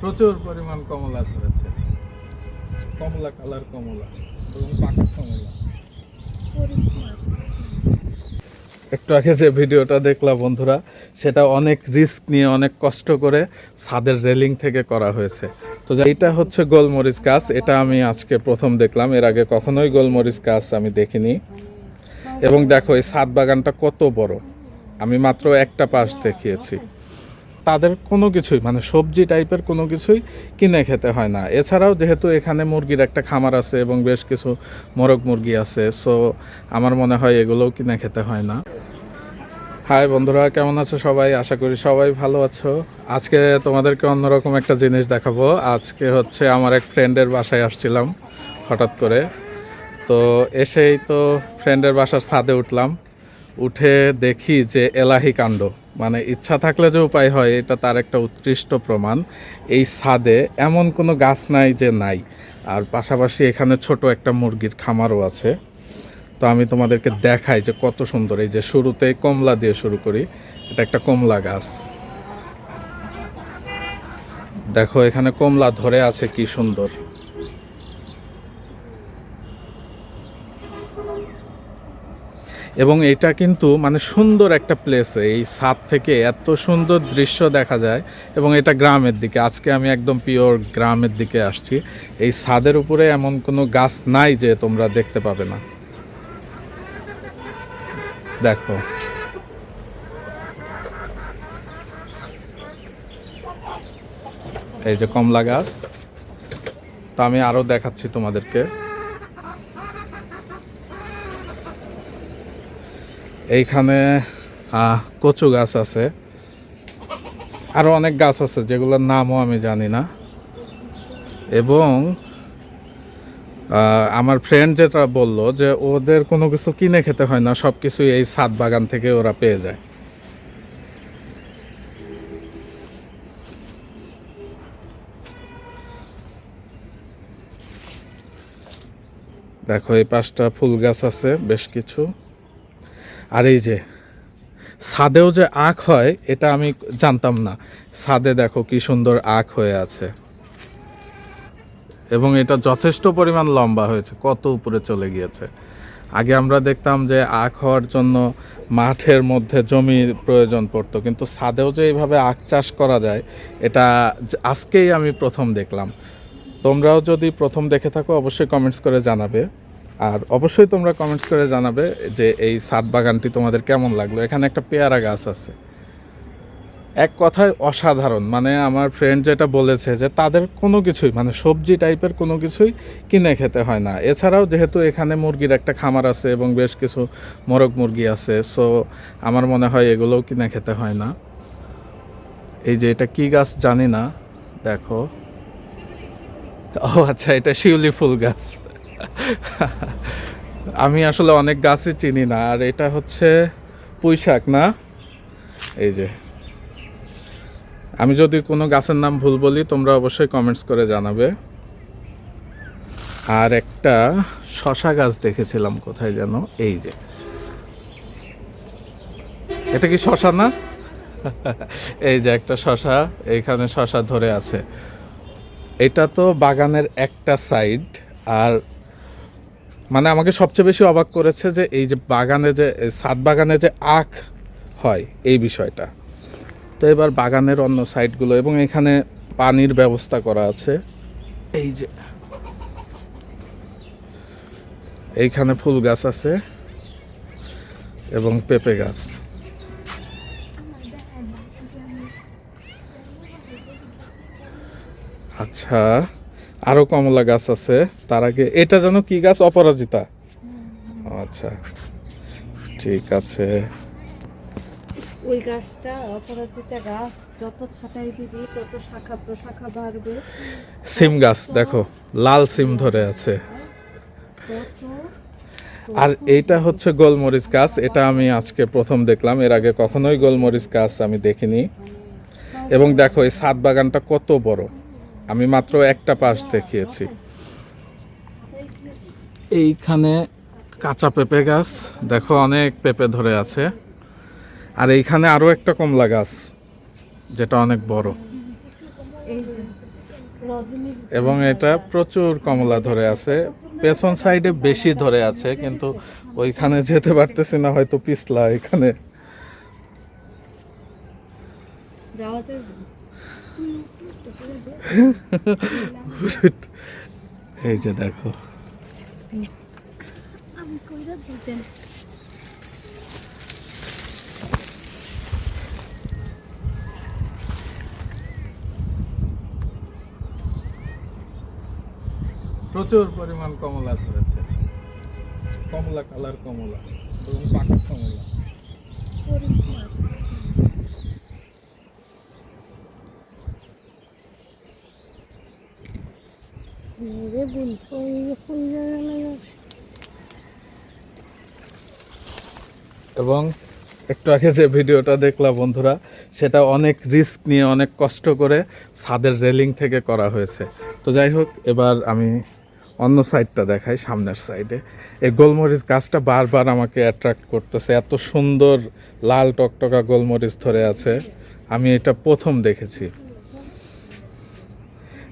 প্রচুর পরিমাণ কমলা ধরেছে। কমলা কালার কমলা এবং পাকা কমলা। একটু আগে যে ভিডিওটা দেখলাম বন্ধুরা, সেটা অনেক রিস্ক নিয়ে, অনেক কষ্ট করে ছাদের রেলিং থেকে করা হয়েছে। তো এটা হচ্ছে গোলমরিচ গাছ, এটা আমি আজকে প্রথম দেখলাম। এর আগে কখনোই গোলমরিচ গাছ আমি দেখিনি। এবং দেখো, এই ছাদ বাগানটা কত বড়। আমি মাত্র একটা পাশ দেখিয়েছি। তাদের কোনো কিছুই মানে সবজি টাইপের কোনো কিছুই কিনে খেতে হয় না। এছাড়াও যেহেতু এখানে মুরগির একটা খামার আছে এবং বেশ কিছু মোরগ মুরগি আছে সো আমার মনে হয় এগুলোও কিনে খেতে হয় না। হাই বন্ধুরা, কেমন আছো সবাই? আশা করি সবাই ভালো আছো। আজকে তোমাদেরকে অন্যরকম একটা জিনিস দেখাবো। আজকে হচ্ছে আমার এক ফ্রেন্ডের বাসায় আসছিলাম, হঠাৎ করে। তো এসেই তো ফ্রেন্ডের বাসার ছাদে উঠলাম। উঠে দেখি যে এলাহি কাণ্ড। মানে ইচ্ছা থাকলে যে উপায় হয়, এটা তার একটা উৎকৃষ্ট প্রমাণ। এই ছাদে এমন কোনো গাছ নাই যে নাই। আর পাশাপাশি এখানে ছোট একটা মুরগির খামারও আছে। তো আমি তোমাদেরকে দেখাই যে কত সুন্দর। এই যে শুরুতে কমলা দিয়ে শুরু করি, এটা একটা কমলা গাছ। দেখো, এখানে কমলা ধরে আছে, কি সুন্দর। এবং এটা কিন্তু মানে সুন্দর একটা প্লেসে এই ছাদ থেকে এত সুন্দর দৃশ্য দেখা যায় এবং এটা গ্রামের দিকে। আজকে আমি একদম পিওর গ্রামের দিকে আসছি। এই ছাদের উপরে এমন কোনো গাছ নাই যে তোমরা দেখতে পাবে না। দেখো। এই যে কমলা গাছ। তা আমি আরও দেখাচ্ছি তোমাদেরকে। এইখানে কচু গাছ আছে। আরও অনেক গাছ আছে, যেগুলোর নামও আমি জানি না। এবং আমার ফ্রেন্ড যেটা বলল যে, ওদের কোনো কিছু কিনে খেতে হয় না সব কিছুই এই ছাদ বাগান থেকে ওরা পেয়ে যায়। দেখো, এই পাঁচটা ফুল গাছ আছে, বেশ কিছু। আর এই যে ছাদেও যে আখ হয়, এটা আমি জানতাম না। ছাদে দেখো কি সুন্দর আখ হয়ে আছে। এবং এটা যথেষ্ট পরিমাণ লম্বা হয়েছে, কত উপরে চলে গিয়েছে। আগে আমরা দেখতাম যে আখ হওয়ার জন্য মাঠের মধ্যে জমি প্রয়োজন পড়তো, কিন্তু ছাদেও যে এইভাবে আখ চাষ করা যায়, এটা আজকেই আমি প্রথম দেখলাম। তোমরাও যদি প্রথম দেখে থাকো, অবশ্যই কমেন্টস করে জানাবে। আর অবশ্যই তোমরা কমেন্টস করে জানাবে যে এই ছাদ বাগানটি তোমাদের কেমন লাগল। এখানে একটা পেয়ারা গাছ আছে। এক কথায় অসাধারণ। মানে আমার ফ্রেন্ড যেটা বলেছে যে তাদের কোনো কিছুই মানে সবজি টাইপের কোনো কিছুই কিনে খেতে হয় না। এছাড়াও যেহেতু এখানে মুরগির একটা খামার আছে এবং বেশ কিছু মোরগ মুরগি আছে সো আমার মনে হয় এগুলোও কিনে খেতে হয় না। এই যে এটা কি গাছ জানি না। দেখো। ও আচ্ছা এটা শিউলি ফুল গাছ। আমি আসলে অনেক গাছই চিনি না, আর এটা হচ্ছে পুঁই শাক না? এই যে। আমি যদি কোনো গাছের নাম ভুল বলি, তোমরা অবশ্যই কমেন্টস করে জানাবে। আর একটা শশা গাছ দেখেছিলাম কোথায় যেন, এই যে। এটা কি শশা, না? এই যে একটা শশা, এইখানে শশা ধরে আছে। এটা তো বাগানের একটা সাইড, আর মানে আমাকে সবচেয়ে বেশি অবাক করেছে যে এই যে বাগানে যে ছাদ বাগানে যে আখ হয়, এই বিষয়টা। তো এবার বাগানের অন্য সাইডগুলো এবং এখানে পানির ব্যবস্থা করা আছে। এই যে, এইখানে ফুল গাছ আছে এবং পেঁপে গাছ। আচ্ছা। আরও কমলা গাছ আছে। তার আগে এটা যেন কি গাছ? অপরাজিতা। আচ্ছা ঠিক আছে। ওই গাছটা অপরাজিতা গাছ যত ছাটাই দিবি তত শাখা প্রশাখা বাড়বে। সিম গাছ দেখো লাল সিম ধরে আছে। আর এইটা হচ্ছে গোলমরিচ গাছ এটা আমি আজকে প্রথম দেখলাম। এর আগে কখনোই গোলমরিচ গাছ আমি দেখিনি। এবং দেখো এই ছাদ বাগানটা কত বড়। আমি মাত্র একটা পাশ দেখিয়েছি। এইখানে কাঁচা পেঁপে গাছ, দেখো অনেক পেঁপে ধরে আছে। আর এইখানে আরও একটা কমলা গাছ, যেটা অনেক বড়। এবং এটা প্রচুর কমলা ধরে আছে। পেছন সাইডে বেশি ধরে আছে, কিন্তু ওইখানে যেতে পারতেছি না, হয়তো পিছলা এখানে। যাওয়া এই যে দেখো। আমি কইরা দিতেন প্রচুর পরিমাণ কমলা ধরেছে। কমলা কালার কমলা এবং পাকা কমলা। এবং একটু আগে যে ভিডিওটা দেখলাম বন্ধুরা, সেটা অনেক রিস্ক নিয়ে, অনেক কষ্ট করে ছাদের রেলিং থেকে করা হয়েছে। তো যাই হোক, এবার আমি অন্য সাইডটা দেখাই, সামনের সাইডে এই গোলমরিচ গাছটা বারবার আমাকে অ্যাট্রাক্ট করতেছে। এত সুন্দর লাল টকটকা গোলমরিচ ধরে আছে। আমি এটা প্রথম দেখেছি।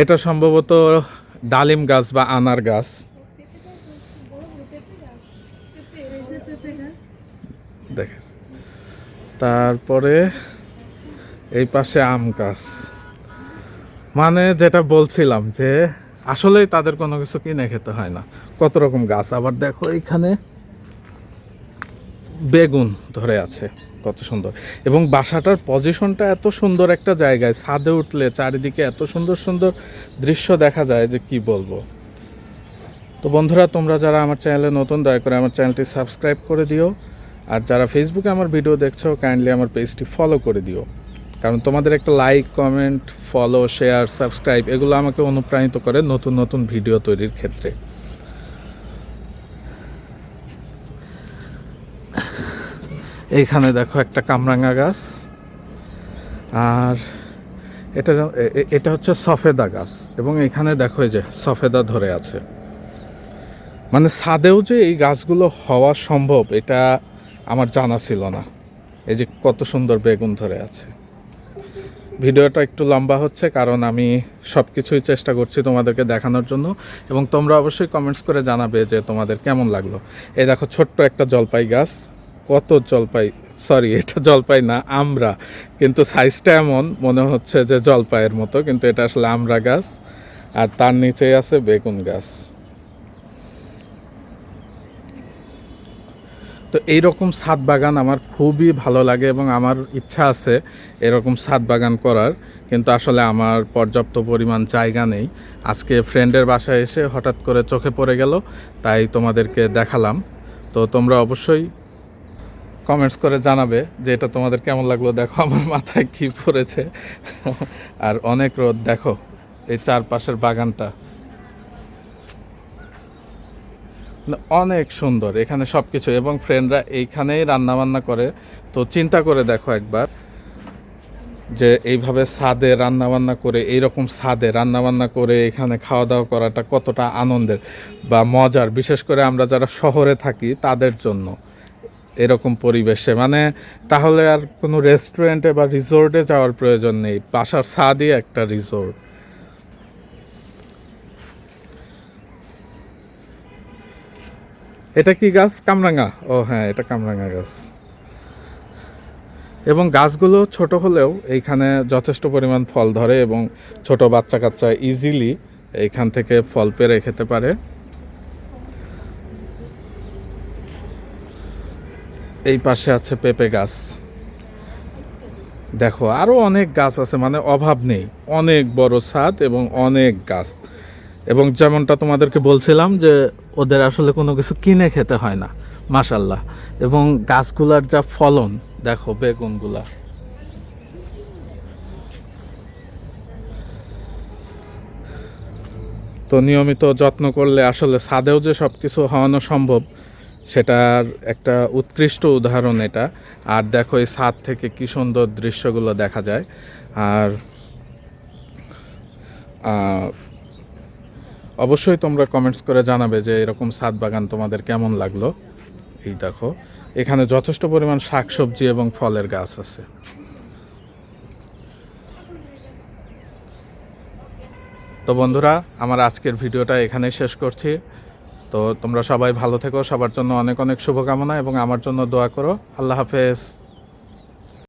এটা সম্ভবত ডালিম গাছ বা আনার গাছ। দেখে তারপরে এই পাশে আম গাছ। মানে যেটা বলছিলাম যে, আসলেই তাদের কোনো কিছু কিনে খেতে হয় না। কত রকম গাছ। আবার দেখো, এইখানে বেগুন ধরে আছে। কত সুন্দর। এবং বাসাটার পজিশনটা এত সুন্দর একটা জায়গায়, ছাদে উঠলে চারিদিকে এত সুন্দর সুন্দর দৃশ্য দেখা যায় যে কি বলব। তো বন্ধুরা, তোমরা যারা আমার চ্যানেলে নতুন, দয়া করে আমার চ্যানেলটি সাবস্ক্রাইব করে দিও। আর যারা ফেসবুকে আমার ভিডিও দেখছ কাইন্ডলি আমার পেজটি ফলো করে দিও। কারণ তোমাদের একটা like comment follow share subscribe এগুলো আমাকে অনুপ্রাণিত করে নতুন নতুন ভিডিও তৈরির ক্ষেত্রে। এইখানে দেখো একটা কামরাঙা গাছ। আর এটা এটা হচ্ছে সফেদা গাছ। এবং এখানে দেখো যে সফেদা ধরে আছে। মানে ছাদেও যে এই গাছগুলো হওয়া সম্ভব, এটা আমার জানা ছিল না। এই যে কত সুন্দর বেগুন ধরে আছে। ভিডিওটা একটু লম্বা হচ্ছে, কারণ আমি সব কিছুই চেষ্টা করছি তোমাদেরকে দেখানোর জন্য। এবং তোমরা অবশ্যই কমেন্টস করে জানাবে যে তোমাদের কেমন লাগল। এই দেখো ছোট্ট একটা জলপাই গাছ। কত জলপাই সরি এটা জলপাই না, আমরা। কিন্তু সাইজটা এমন, মনে হচ্ছে যে জলপাইয়ের মতো, কিন্তু এটা আসলে আমরা গাছ, আর তার নিচেই আছে বেগুন গাছ। তো এইরকম ছাদ বাগান আমার খুবই ভালো লাগে এবং আমার ইচ্ছা আছে এরকম ছাদ বাগান করার, কিন্তু আসলে আমার পর্যাপ্ত পরিমাণ জায়গা নেই। আজকে ফ্রেন্ডের বাসায় এসে হঠাৎ করে চোখে পড়ে গেল, তাই তোমাদেরকে দেখালাম। তো তোমরা অবশ্যই কমেন্টস করে জানাবে যে এটা তোমাদের কেমন লাগল? দেখো আমার মাথায় কি পড়েছে। আর অনেক রোদ, দেখো এই চারপাশের বাগানটা। অনেক সুন্দর এখানে সব কিছু এবং ফ্রেন্ডরা এইখানেই রান্না বান্না করে। তো চিন্তা করে দেখো একবার যে এইভাবে ছাদে রান্না বান্না করে, এইরকম ছাদে রান্না বান্না করে এখানে খাওয়া দাওয়া করাটা কতটা আনন্দের বা মজার। বিশেষ করে আমরা যারা শহরে থাকি তাদের জন্য। এরকম পরিবেশে। মানে তাহলে আর কোনো রেস্টুরেন্টে বা রিসোর্টে যাওয়ার প্রয়োজন নেই। বাসার ছাদই একটা রিসোর্ট এটা কি গাছ? কামরাঙা। ও হ্যাঁ এটা কামরাঙা গাছ। এবং গাছগুলো ছোট হলেও এইখানে যথেষ্ট পরিমাণ ফল ধরে এবং ছোট বাচ্চা কাচ্চা ইজিলি এইখান থেকে ফল পেরে খেতে পারে। এই পাশে আছে পেঁপে গাছ। দেখো আরও অনেক গাছ আছে মানে অভাব নেই। অনেক বড় ছাদ এবং অনেক গাছ। এবং যেমনটা তোমাদেরকে বলছিলাম যে, ওদের আসলে কোনো কিছু কিনে খেতে হয় না মাশাল্লাহ এবং গাছগুলার যা ফলন, দেখো বেগুনগুলা। তো নিয়মিত যত্ন করলে আসলে ছাদেও যে সব কিছু হওয়ানো সম্ভব সেটার একটা উৎকৃষ্ট উদাহরণ এটা। আর দেখো এই ছাদ থেকে কি সুন্দর দৃশ্যগুলো দেখা যায়। আর অবশ্যই তোমরা কমেন্টস করে জানাবে যে এরকম ছাদ বাগান তোমাদের কেমন লাগল। এই দেখো, এখানে যথেষ্ট পরিমাণ শাকসবজি এবং ফলের গাছ আছে। তো বন্ধুরা, আমার আজকের ভিডিওটা এখানেই শেষ করছি। তো তোমরা সবাই ভালো থেকো, সবার জন্য অনেক অনেক শুভকামনা এবং আমার জন্য দোয়া করো। আল্লাহ হাফেজ।